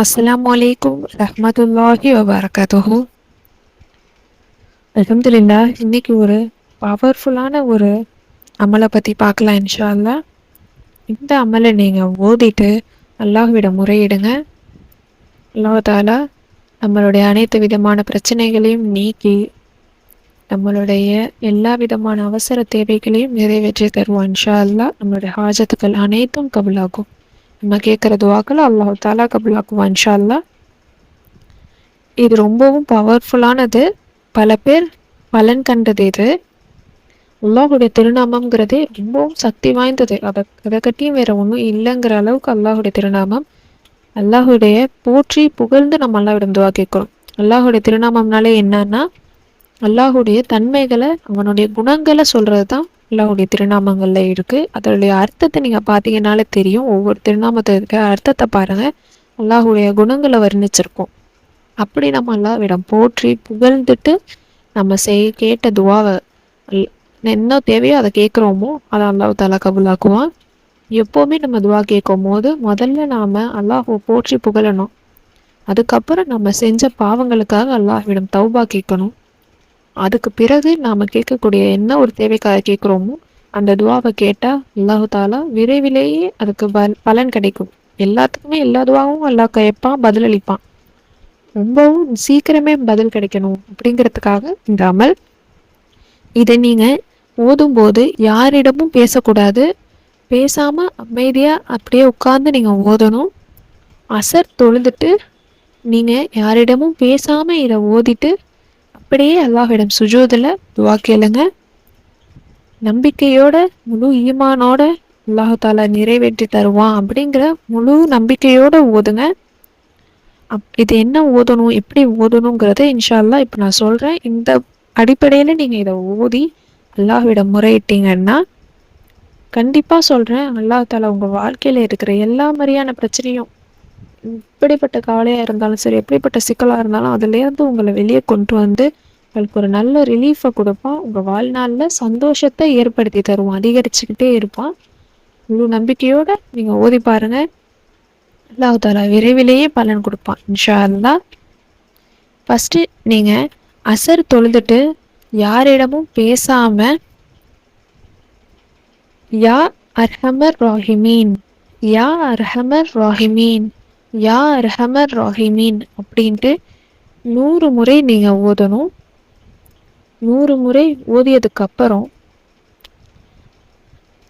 அஸ்ஸலாமு அலைக்கும் ரஹ்மத்துல்லாஹி வபரகாத்துஹு அலமதுல்லா இன்னைக்கு ஒரு பவர்ஃபுல்லான ஒரு அமலை பற்றி பார்க்கலாம் இன்ஷா இந்த அமலை நீங்கள் ஓதிட்டு அல்லாஹ்விடம் முறையிடுங்க. அல்லாஹாலா நம்மளுடைய அனைத்து விதமான பிரச்சனைகளையும் நீக்கி நம்மளுடைய எல்லா விதமான அவசர தேவைகளையும் நிறைவேற்றி தருவோம் இன்ஷா அல்லா நம்மளுடைய ஹாஜத்துக்கள் அனைத்தும் கபுலாகும். நம்ம கேட்குற துவாக்களை அல்லாஹு தாலா கபுலாக்குவான் இன்ஷா அல்லாஹ் இது ரொம்பவும் பவர்ஃபுல்லானது பல பேர் பலன் கண்டது இது. அல்லாஹுடைய திருநாமம்ங்கிறது ரொம்பவும் சக்தி வாய்ந்தது. அதை அதை கட்டியும் வேற ஒன்றும் இல்லைங்கிற அளவுக்கு அல்லாஹுடைய திருநாமம் அல்லாஹுடைய போற்றி புகழ்ந்து நம்ம அல்லாவிடம் துவா கேட்குறோம். அல்லாஹுடைய திருநாமம்னாலே என்னன்னா அல்லாஹுடைய தன்மைகளை அவனுடைய குணங்களை சொல்றது தான் அல்லாவுடைய திருநாமங்களில் இருக்குது அதனுடைய அர்த்தத்தை நீங்கள் பார்த்தீங்கன்னாலே தெரியும். ஒவ்வொரு திருநாமத்திற்கு அர்த்தத்தை பாருங்கள் அல்லாஹுடைய குணங்களை வர்ணிச்சிருக்கோம். அப்படி நம்ம அல்லாவிடம் போற்றி புகழ்ந்துட்டு நம்ம செய் கேட்ட துவாவை என்ன தேவையோ அதை கேட்குறோமோ அதை அல்லாஹ் தாலா கபுலாக்குவான். எப்போவுமே நம்ம துவா கேட்கும் போது முதல்ல நாம் அல்லாஹ்வை போற்றி புகழணும். அதுக்கப்புறம் நம்ம செஞ்ச பாவங்களுக்காக அல்லாஹ்விடம் தௌபா கேட்கணும். அதுக்கு பிறகு நாம் கேட்கக்கூடிய என்ன ஒரு தேவைக்காக கேட்குறோமோ அந்த துவாவை கேட்டால் அல்லாஹு தாலா விரைவிலேயே அதுக்கு பல் பலன் கிடைக்கும். எல்லாத்துக்குமே எல்லா துவாவும் அல்லாஹ் கேட்பான் பதிலளிப்பான். ரொம்பவும் சீக்கிரமே பதில் கிடைக்கணும் அப்படிங்கிறதுக்காக இந்த அமல். இதை நீங்கள் ஓதும்போது யாரிடமும் பேசக்கூடாது. பேசாமல் அமைதியாக அப்படியே உட்கார்ந்து நீங்கள் ஓதணும். அசர் தொழுதுட்டு நீங்கள் யாரிடமும் பேசாமல் இதை ஓதிட்டு அப்படியே அல்லாஹிடம் சுஜூதில் துவா கேளுங்க. நம்பிக்கையோட முழு ஈமானோட அல்லாஹு தாலா நிறைவேற்றி தருவான் அப்படிங்கிற முழு நம்பிக்கையோட ஓதுங்க. அப் இது என்ன ஓதணும் எப்படி ஓதணுங்கிறத இன்ஷால்லா இப்போ நான் சொல்கிறேன் இந்த அடிப்படையில் நீங்கள் இதை ஓதி அல்லாஹ்விடம் முறையிட்டீங்கன்னா கண்டிப்பாக சொல்கிறேன் அல்லாஹ் தாலா உங்கள் வாழ்க்கையில் இருக்கிற எல்லா மாதிரியான பிரச்சனையும் எப்படிப்பட்ட கவலையாக இருந்தாலும் சரி எப்படிப்பட்ட சிக்கலாக இருந்தாலும் அதுலேருந்து உங்களை வெளியே கொண்டு வந்து உங்களுக்கு ஒரு நல்ல ரிலீஃபை கொடுப்பான். உங்கள் வாழ்நாளில் சந்தோஷத்தை ஏற்படுத்தி தருவான். அதிகரிச்சுக்கிட்டே இருப்பான். முழு நம்பிக்கையோடு நீங்கள் ஓதி பாருங்கள் அல்லாஹ் தாலா விரைவிலேயே பலன் கொடுப்பான் இன்ஷா அல்லா ஃபஸ்ட்டு நீங்கள் அசர் தொழுதுட்டு யாரிடமும் பேசாமல் யா அர்ஹமர் ராஹிமீன் யா அர்ஹமர் ராஹிமீன். யா ரஹமர் ராஹிமீன் அப்படின்ட்டு நூறு முறை நீங்கள் ஓதணும். நூறு முறை ஓதியதுக்கு அப்புறம்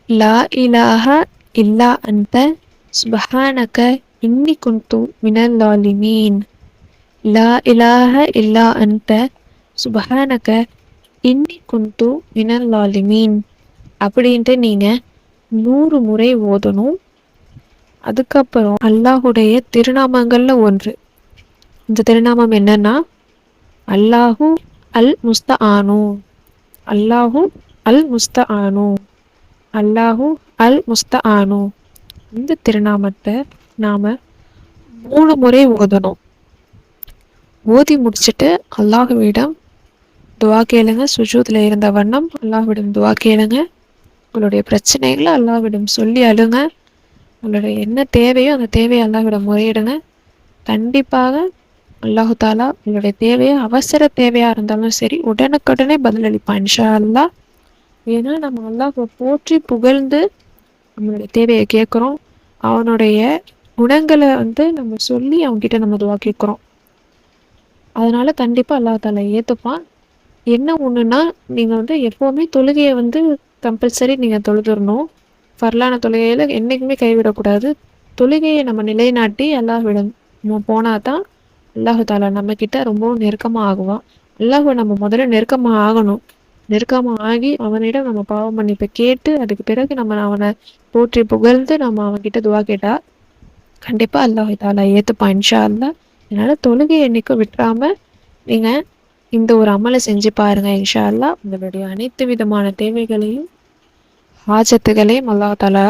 லா இலாஹ இல்லா அந்த சுபஹானக இன்னி குந்து மினல் லாலிமீன் லா இலாஹ இல்லா அந்த சுபஹானக இன்னி குந்து மினல் லாலிமீன் அப்படின்ட்டு நீங்கள் நூறு முறை ஓதணும். அதுக்கப்புறம் அல்லாஹுடைய திருநாமங்கள்ல ஒன்று. இந்த திருநாமம் என்னன்னா அல்லாஹு அல் முஸ்தஆனு அல்லாஹு அல் முஸ்தஆனு அல்லாஹு அல் முஸ்தஆனு இந்த திருநாமத்தை நாம மூணு முறை ஓதணும். ஓதி முடிச்சுட்டு அல்லாஹுவிடம் துவா கேளுங்க. சுஜூதில் இருந்த வண்ணம் அல்லாஹ்விடம் துவா கேளுங்க. உங்களுடைய பிரச்சனைகளை அல்லாஹ்விடம் சொல்லி அழுங்க. உங்களுடைய என்ன தேவையோ அந்த தேவையை அல்லாஹ்விடம் முறையிடுங்க. கண்டிப்பாக அல்லாஹு தாலா உங்களுடைய தேவையை அவசர தேவையாக இருந்தாலும் சரி உடனுக்குடனே பதிலளிப்பான் இன்ஷா அல்லா ஏன்னா நம்ம அல்லாஹை போற்றி புகழ்ந்து நம்மளுடைய தேவையை கேட்குறோம். அவனுடைய குணங்களை வந்து நம்ம சொல்லி அவங்ககிட்ட நம்ம துவா கேட்குறோம். அதனால கண்டிப்பாக அல்லாஹ் தாலா ஏற்றுப்பான் என்ன ஒன்றுன்னா நீங்கள் வந்து எப்போவுமே தொழுகையை வந்து கம்பல்சரி நீங்கள் தொழுதுறணும் ஃபர்லான தொழுகையில் என்றைக்குமே கைவிடக்கூடாது. தொழுகையை நம்ம நிலைநாட்டி அல்லாஹ்விடம் நம்ம போனால் தான் அல்லாஹு தாலா நம்மக்கிட்ட ரொம்பவும் நெருக்கமாக ஆகுவான் அல்லாஹுவை நம்ம முதல்ல நெருக்கமாக ஆகணும் நெருக்கமாக ஆகி அவனிடம் நம்ம பாவ மன்னிப்பை கேட்டு அதுக்கு பிறகு நம்ம அவனை போற்றி புகழ்ந்து நம்ம அவன்கிட்ட துவா கேட்டா கண்டிப்பாக அல்லாஹு தாலா ஏற்றுப்பான் இன்ஷா அல்லா அதனால் தொழுகை என்றைக்கும் விட்டுறாமல் நீங்கள் இந்த ஒரு அமலை செஞ்சு பாருங்கள் இன்ஷா அல்லா உங்களுடைய அனைத்து விதமான தேவைகளையும் ஹாஜத்துகளையும் அல்லாஹ் தாலா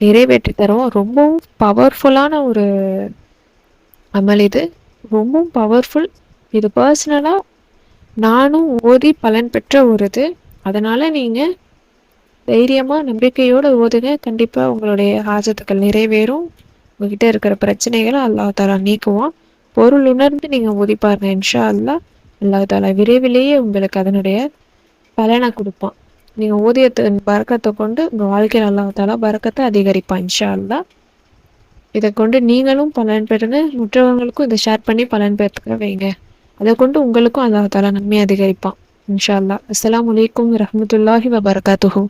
நிறைவேற்றி தருவோம் ரொம்பவும் பவர்ஃபுல்லான ஒரு அமல் இது. ரொம்பவும் பவர்ஃபுல் இது பர்சனலாக நானும் ஓதி பலன் பெற்ற ஒரு இது. அதனால் நீங்கள் தைரியமாக நம்பிக்கையோடு ஓதுங்க. கண்டிப்பாக உங்களுடைய ஹாஜத்துக்கள் நிறைவேறும். உங்ககிட்ட இருக்கிற பிரச்சனைகளை அல்லாஹ் தாலா நீக்குவான். பொருள் உணர்ந்து நீங்கள் ஓதி பாருங்க. இன்ஷா அல்லா அல்லாஹ் தாலா விரைவிலேயே உங்களுக்கு அதனுடைய பலனை கொடுப்பான். நீங்கள் ஓதியத்தின் பறக்கத்தை கொண்டு உங்கள் வாழ்க்கையில் அல்லாஹ் தாலா பறக்கத்தை அதிகரிப்பான் இன்ஷா அல்லா இதை கொண்டு நீங்களும் பலன் பெறுங்க மற்றவங்களுக்கும் இதை ஷேர் பண்ணி பலன் பெற்றுக்க வைங்க. அதை கொண்டு உங்களுக்கும் அல்லாத்தாலா நன்மை அதிகரிப்பான் இன்ஷா அல்லா அஸ்லாம் வலைக்கம் வரமத்துல்லாஹி வபர்காத்துஹூ.